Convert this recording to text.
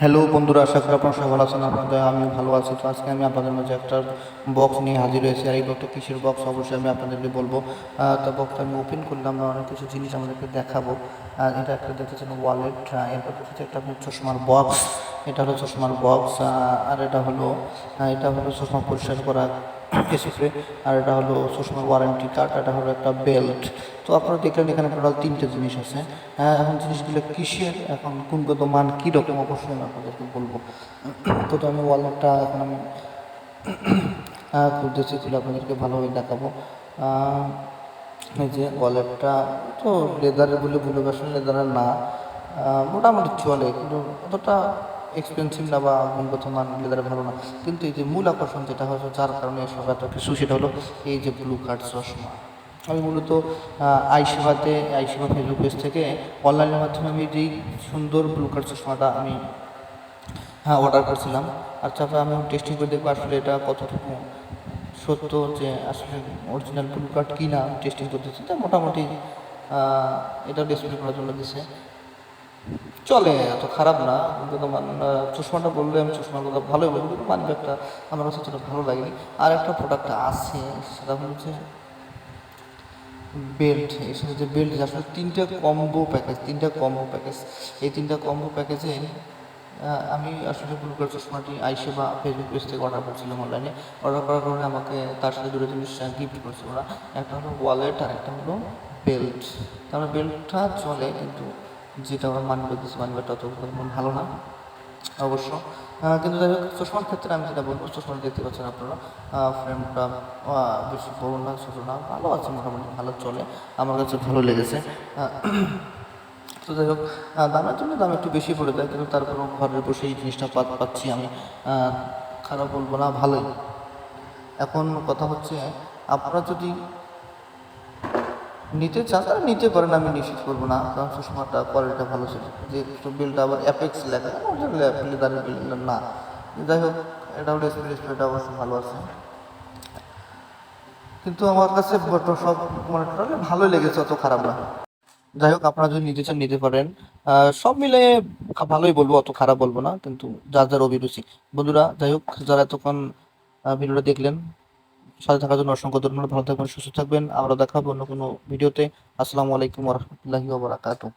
Hello বন্ধুরা, আশা করি আপনারা সবাই ভালো আছেন। আপনাদের আমি ভালো আছি। তো আজকে আমি আপনাদের মাঝে একটা বক্স নিয়ে হাজির হয়েছি। আর এই বক্সটা কিসের বক্স অবশ্যই আমি আপনাদেরকে বলব। তো বক্সটা আমি ওপেন করলাম অনেক কিছু জিনিস আমাদেরকে দেখাবো। এটা একটা দেখতেছেন ওয়ালেট এরপর দেখতেছি একটা চশমার বক্স এটা হলো চশমার বক্স আর এটা হলো এটা হলো চশমা পরিষ্কার করা স্প্রে আর এটা হলো চশমার ওয়ারেন্টি কার্ড এটা হলো একটা বেল্ট তো আপনারা দেখলেন এখানে টোটাল তিনটে জিনিস আছে। হ্যাঁ, এখন জিনিসগুলো কিসের এখন গুণগত মান কীরকম অবশ্যই আমি আপনাদেরকে বলব। তো আমি ওয়ালেটটা এখন আমি খুলতেছি তুলে আপনাদেরকে ভালোভাবে দেখাবো। এই যে ওয়ালেটটা তো লেদারের বলে ভুলে আসলে লেদারের না। মোটামুটি চলে কিন্তু অতটা এক্সপেন্সিভ না বা গুণগত মান লেদারে ভালো না। কিন্তু এই যে মূল আকর্ষণ যেটা হচ্ছে যার কারণে সব এত কিছু, সেটা হলো এই যে ব্লু কার্ড চশমা। আমি মূলত আইসেবাতে আইসেবা ফেসবুক পেজ থেকে অনলাইনের মাধ্যমে আমি যেই সুন্দর ব্লু কার্ড চশমাটা আমি হ্যাঁ অর্ডার করছিলাম, আর তারপরে আমি টেস্টিং করে দেখব আসলে এটা কতটুকু সত্য যে আসলে অরিজিনাল ব্লু কার্ড কি না টেস্টিং করতেছি। তা মোটামুটি এটা ডিসপ্লে করার জন্য দিছে। চলে, এত খারাপ না। কিন্তু চশমাটা বললে আমি চশমার কথা ভালোই বলব, কিন্তু মানবে একটা আমার কাছে অতটা ভালো লাগেনি। আর একটা প্রোডাক্ট আছে, সেটা হচ্ছে বেল্ট এর সাথে যে বেল্ট আসলে তিনটা কম্বো প্যাকেজ তিনটা কম্বো প্যাকেজ এই তিনটা কম্বো প্যাকেজে আমি আসলে করে চশমাটি আইসে বা ফেসবুক পেজ থেকে অর্ডার করছিলাম অনলাইনে অর্ডার করার কারণে আমাকে তার সাথে দুটো জিনিস গিফট করছে ওরা। একটা হলো ওয়ালেট আর একটা হলো বেল্ট তার বেল্টটা চলে, কিন্তু যেটা ওরা মানবে দিচ্ছে মানবেটা অত ভালো না, অবশ্য। কিন্তু যাই হোক, চশমার ক্ষেত্রে আমি যেটা বলব চশমাটা দেখতে পাচ্ছেন আপনারা। ফ্রেমটা বেশি বড় না, ছোটো না, ভালো আছে মোটামুটি, ভালো চলে। আমার কাছে ভালো লেগেছে। তো যাই হোক দামের জন্য দাম একটু বেশি পড়ে যায়, কিন্তু তারপরেও ঘরে বসে এই জিনিসটা পাচ্ছি আমি। খারাপ বলব না, ভালোই। এখন কথা হচ্ছে, আপনারা যদি নিতে চান, তাহলে নিতে পারেন, আমি নিশ্চিত করব না। কারণ চশমাটা কোয়ালিটিটা ভালো ছিল। যে বিলটা আবার অ্যাপেক্স লেখা লেদারের বিল না। যাই হোক এটা স্প্রে স্প্রেটা অবশ্যই ভালো আছে। কিন্তু আমার কাছে সব মানে টোটালি ভালোই লেগেছে, অত খারাপ না। যাই হোক, আপনারা যদি নিতে চান, নিতে পারেন। সব মিলে ভালোই বলব, অত খারাপ বলব না। কিন্তু যার যার অভিরুচি। বন্ধুরা, যাই হোক, যারা এতক্ষণ ভিডিওটা দেখলেন সাথে থাকার জন্য অসংখ্য ধন্যবাদ। ভালো থাকবেন, সুস্থ থাকবেন। আমরা দেখাবো অন্য কোনো ভিডিওতে। আসসালামু আলাইকুম রহমতুল্লাহি ওবরাকাতুহ